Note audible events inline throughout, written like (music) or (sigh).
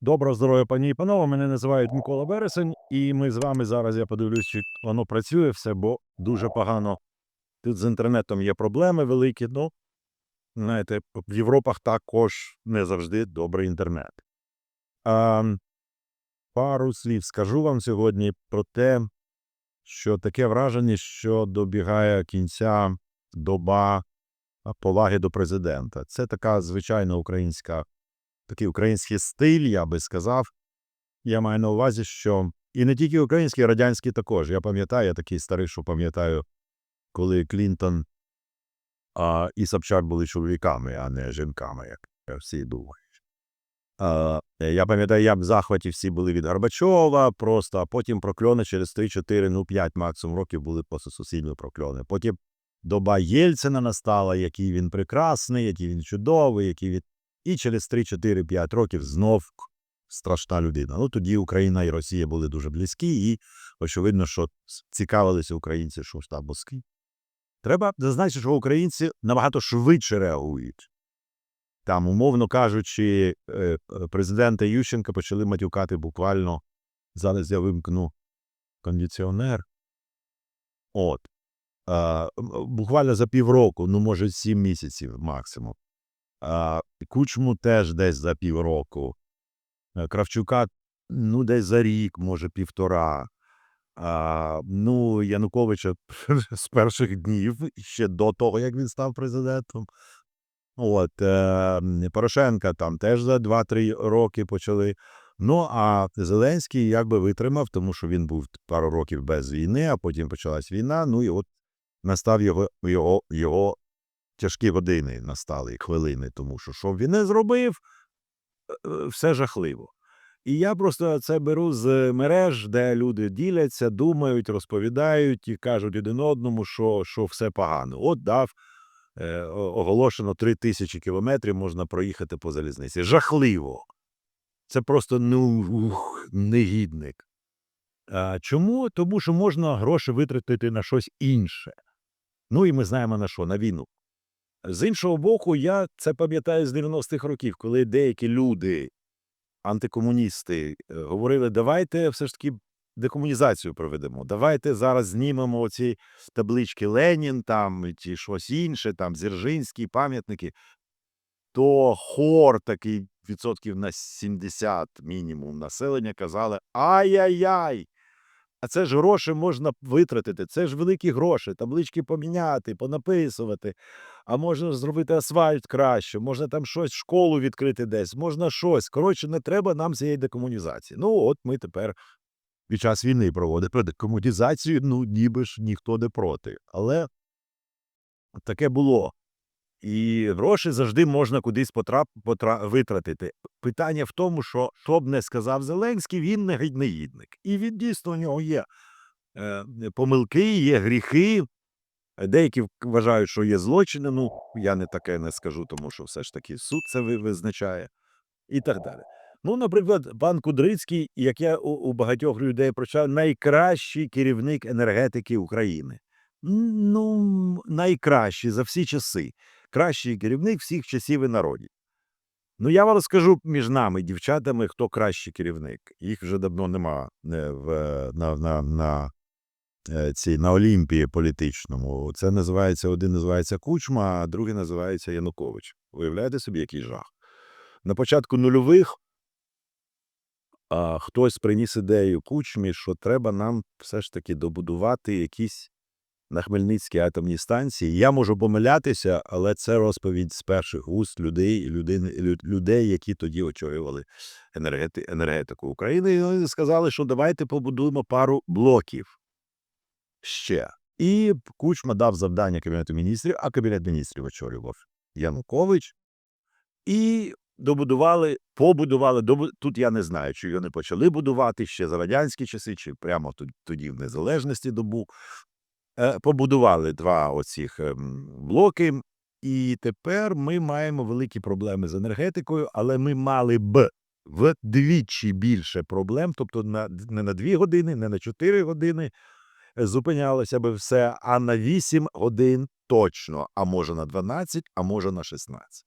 Доброго здоров'я, пані і панове. Мене називають Микола Вересень, і ми з вами зараз. Я подивлюсь, чи воно працює все, бо дуже погано. Тут з інтернетом є проблеми великі. Ну, знаєте, в Європах також не завжди добрий інтернет. А, пару слів скажу вам сьогодні про те, що таке враження, що добігає кінця доба поваги до президента. Це така звичайна українська такий український стиль, я би сказав. Я маю на увазі, що і не тільки український, радянський також. Я пам'ятаю, я такий старий, що пам'ятаю, коли Клінтон а, і Собчак були чоловіками, а не жінками, як всі думають. А, я пам'ятаю, як в захваті всі були від Горбачова, просто, а потім прокльони через 3-4, ну 5 максимум років були просто суцільні прокльони. Потім доба Єльцина настала, який він прекрасний, який він чудовий, який він і через 3-4-5 років знов страшна людина. Ну тоді Україна і Росія були дуже близькі, і очевидно, що цікавилися українці, що ж там Москві. Треба зазначити, що українці набагато швидше реагують. Там, умовно кажучи, е, президента Ющенка почали матюкати буквально. Зараз я вимкну кондиціонер. От. Е, буквально за півроку, ну, може, сім місяців максимум. Кучму теж десь за півроку. Е, Кравчука ну, десь за рік, може, півтора. А, ну, Януковича (laughs) з перших днів, ще до того, як він став президентом. От, е, Порошенка там теж за 2-3 роки почали. Ну, а Зеленський якби витримав, тому що він був пару років без війни, а потім почалась війна. Ну і от настав його, його, його тяжкі години настали хвилини, тому що що він не зробив, е, все жахливо. І я просто це беру з мереж, де люди діляться, думають, розповідають і кажуть один одному, що, що все погано. От дав е, оголошено 3 тисячі кілометрів можна проїхати по залізниці. Жахливо. Це просто ну, ух, негідник. А, Чому? Тому що можна гроші витратити на щось інше. Ну і ми знаємо на що, на війну. З іншого боку, я це пам'ятаю з 90-х років, коли деякі люди, антикомуністи, е, говорили, давайте все ж таки декомунізацію проведемо, давайте зараз знімемо оці таблички Ленін, там, чи щось інше, там, Дзержинські пам'ятники, то хор такий відсотків на 70 мінімум населення казали, ай-яй-яй, а це ж гроші можна витратити, це ж великі гроші, таблички поміняти, понаписувати. А можна зробити асфальт краще, можна там щось, школу відкрити десь, можна щось. Коротше, не треба нам цієї декомунізації. Ну, от ми тепер під час війни проводимо декомунізацію, ну, ніби ж ніхто не проти. Але таке було. І гроші завжди можна кудись потрап, потра, витратити. Питання в тому, що що б не сказав Зеленський, він не негідник. І він дійсно у нього є е, помилки, є гріхи. Деякі вважають, що є злочини. Ну, я не таке не скажу, тому що все ж таки суд це визначає і так далі. Ну, наприклад, пан Кудрицький, як я у, у багатьох людей прочав, найкращий керівник енергетики України. Ну, найкращий за всі часи. Кращий керівник всіх часів і народів. Ну, я вам скажу між нами, дівчатами, хто кращий керівник. Їх вже давно нема е, в, на, на, на, е, цій, на Олімпії політичному. Це називається, один називається Кучма, а другий називається Янукович. Уявляєте собі, який жах? На початку нульових а, хтось приніс ідею Кучмі, що треба нам все ж таки добудувати якісь на Хмельницькій атомній станції. Я можу помилятися, але це розповідь з перших уст людей, людей, людей які тоді очолювали енергети, енергетику України. І вони сказали, що давайте побудуємо пару блоків ще. І Кучма дав завдання Кабінету міністрів, а Кабінет міністрів очолював Янукович. І добудували, побудували. Добу... Тут я не знаю, чи його не почали будувати ще за радянські часи, чи прямо тоді в незалежності добу. Е, побудували два оцих ем, блоки, і тепер ми маємо великі проблеми з енергетикою, але ми мали б вдвічі більше проблем, тобто на, не на 2 години, не на 4 години зупинялося би все, а на 8 годин точно, а може на 12, а може на 16.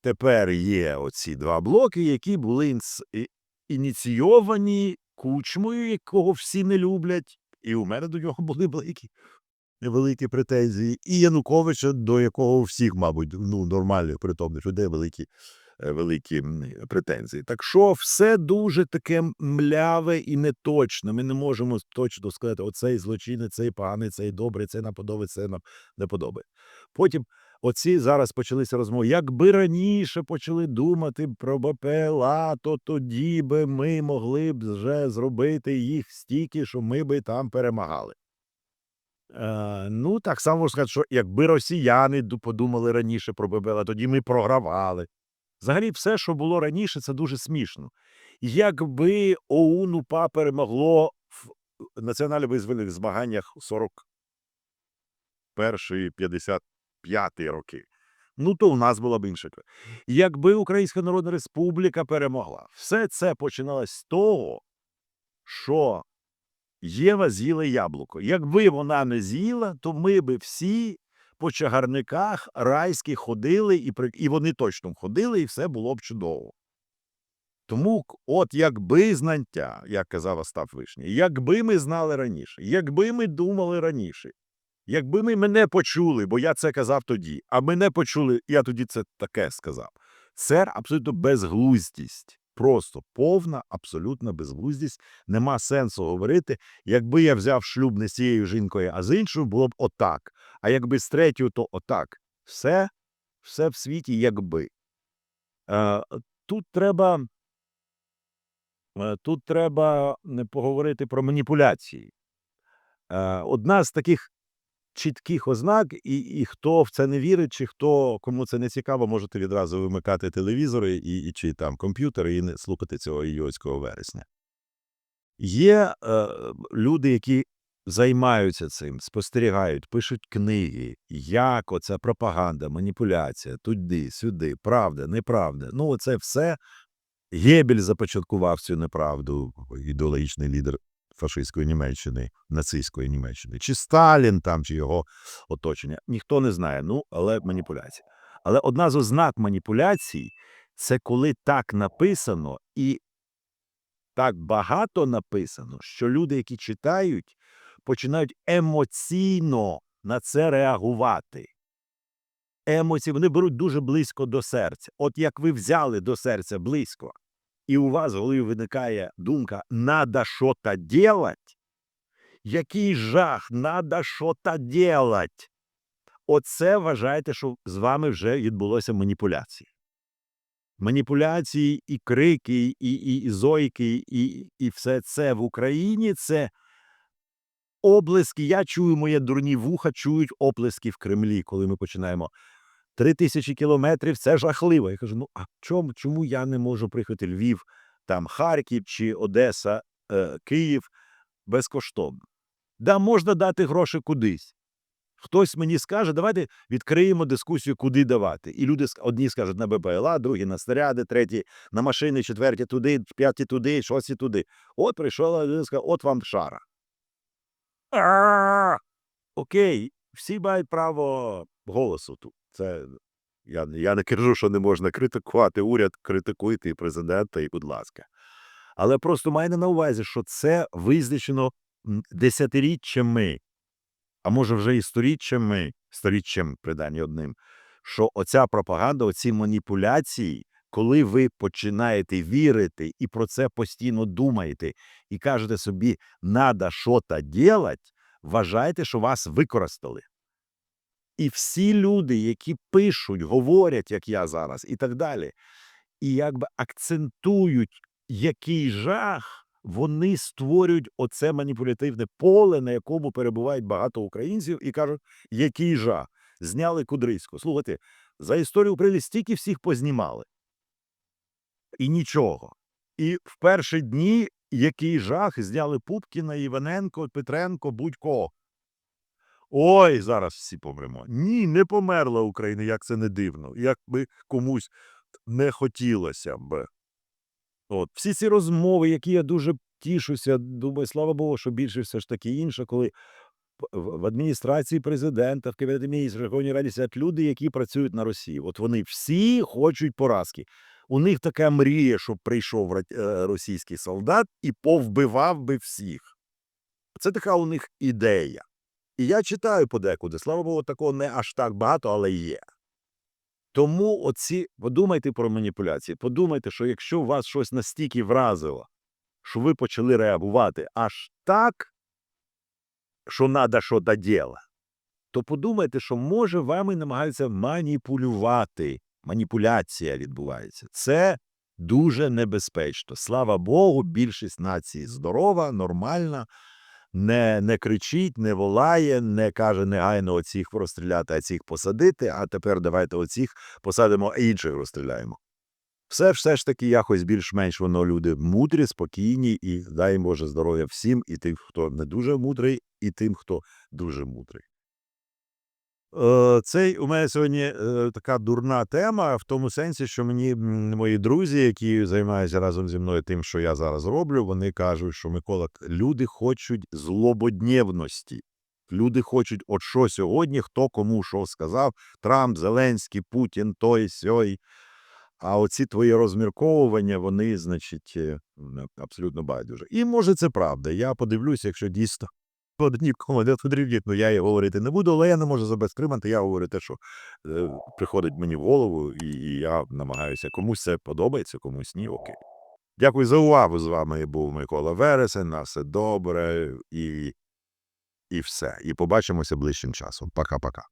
тепер є оці два блоки, які були ініційовані кучмою, якого всі не люблять, і у мене до нього були великі, великі претензії, і Януковича, до якого всіх, мабуть, ну, нормальних притомних людей великі, е, великі претензії. Так що все дуже таке мляве і неточне. Ми не можемо точно сказати, оцей злочинець, цей поганий, цей добрий, цей нам подобається, цей нам не подобається. Потім оці зараз почалися розмови. Якби раніше почали думати про БПЛА, то тоді би ми могли б вже зробити їх стільки, що ми би там перемагали. Е, ну, так само можна сказати, що якби росіяни подумали раніше про БПЛА, тоді ми програвали. Взагалі, все, що було раніше, це дуже смішно. Якби ОУН УПА перемогло в національно-визвольних змаганнях 41 55 роки, ну то у нас була б інша. Якби Українська Народна Республіка перемогла, все це починалось з того, що Єва з'їла яблуко. Якби вона не з'їла, то ми би всі по чагарниках райських ходили, і, і вони точно ходили, і все було б чудово. Тому, от якби знаття, як казав Остап Вишній, якби ми знали раніше, якби ми думали раніше, якби ми мене почули, бо я це казав тоді, а мене почули, я тоді це таке сказав. Це абсолютно безглуздість. Просто повна, абсолютна безглуздість. Нема сенсу говорити. Якби я взяв шлюб не з цією жінкою, а з іншою, було б отак. А якби з третьою, то отак. Все, все в світі якби. Е, тут треба. е, Тут треба не поговорити про маніпуляції. Е, Одна з таких чітких ознак, і, і хто в це не вірить, чи хто кому це не цікаво, можете відразу вимикати телевізори і, і чи там комп'ютери і не слухати цього ідіотського вересня. Є е, люди, які займаються цим, спостерігають, пишуть книги, як оця пропаганда, маніпуляція, туди, сюди, правда, неправда. Ну, оце все. Гебель започаткував цю неправду, ідеологічний лідер фашистської Німеччини, нацистської Німеччини, чи Сталін там, чи його оточення. Ніхто не знає, ну, але маніпуляція. Але одна з ознак маніпуляцій це коли так написано і так багато написано, що люди, які читають, починають емоційно на це реагувати. Емоції вони беруть дуже близько до серця. От як ви взяли до серця близько, і у вас в голові виникає думка «надо що-то делать», який жах, «надо що-то делать», оце вважайте, що з вами вже відбулося маніпуляції. Маніпуляції і крики, і, і, і зойки, і, і все це в Україні це оплески. Я чую, моє дурні вуха чують оплески в Кремлі, коли ми починаємо. Три тисячі кілометрів це жахливо. Я кажу: ну а чому, чому я не можу приїхати Львів, там Харків чи Одеса, е, Київ безкоштовно? Да, можна дати гроші кудись. Хтось мені скаже, давайте відкриємо дискусію, куди давати. І люди одні скажуть на БПЛА, другі на снаряди, треті на машини, четверті туди, п'яті туди, шості туди. От прийшла людина, сказала, от вам шара. Окей, всі мають право голосу тут. Це я, я не кажу, що не можна критикувати уряд, критикуйте і президента, і будь ласка. Але просто майте на увазі, що це визначено десятиріччями, а може вже і сторіччями, сторіччям придані одним, що оця пропаганда, оці маніпуляції, коли ви починаєте вірити і про це постійно думаєте, і кажете собі, надо що-то делать, вважайте, що вас використали. І всі люди, які пишуть, говорять, як я зараз, і так далі, і якби акцентують який жах, вони створюють оце маніпулятивне поле, на якому перебувають багато українців, і кажуть, який жах. Зняли Кудрицьку. Слухайте, за історію України стільки всіх познімали. І нічого. І в перші дні який жах зняли Пупкіна, Іваненко, Петренко, будь-кого. Ой, зараз всі помремо. Ні, не померла Україна, як це не дивно, як би комусь не хотілося б. От, всі ці розмови, які я дуже тішуся, думаю, слава Богу, що більше все ж таки інше, коли в адміністрації президента, в Кабінеті міністрів, Верховній Раді сидять люди, які працюють на Росії. От вони всі хочуть поразки. У них така мрія, щоб прийшов е, російський солдат і повбивав би всіх. Це така у них ідея. І я читаю подекуди. Слава Богу, такого не аж так багато, але є. Тому оці, подумайте про маніпуляції. Подумайте, що якщо вас щось настільки вразило, що ви почали реагувати аж так, що треба щось робити, то подумайте, що може вами намагаються маніпулювати. Маніпуляція відбувається. Це дуже небезпечно. Слава Богу, більшість нації здорова, нормальна, не, не кричить, не волає, не каже негайно оціх розстріляти, а цих посадити, а тепер давайте оціх посадимо, а інших розстріляємо. Все, все ж таки якось більш-менш воно люди мудрі, спокійні, і дай Боже здоров'я всім, і тим, хто не дуже мудрий, і тим, хто дуже мудрий. Е, Цей у мене сьогодні е, така дурна тема в тому сенсі, що мені мої друзі, які займаються разом зі мною тим, що я зараз роблю, вони кажуть, що Микола, люди хочуть злободнєвності. Люди хочуть, от що сьогодні, хто кому що сказав, Трамп, Зеленський, Путін, той, сьой. А оці твої розмірковування, вони, значить, е, абсолютно байдуже. І може це правда. Я подивлюся, якщо дійсно нікому не потрібні, ну я її говорити не буду, але я не можу себе стримати. Я говорю те, що е, приходить мені в голову, і, і я намагаюся. Комусь це подобається, комусь ні. Окей. Дякую за увагу. З вами був Микола Вересен. На все добре і, і все. І побачимося ближчим часом. Пока-пока.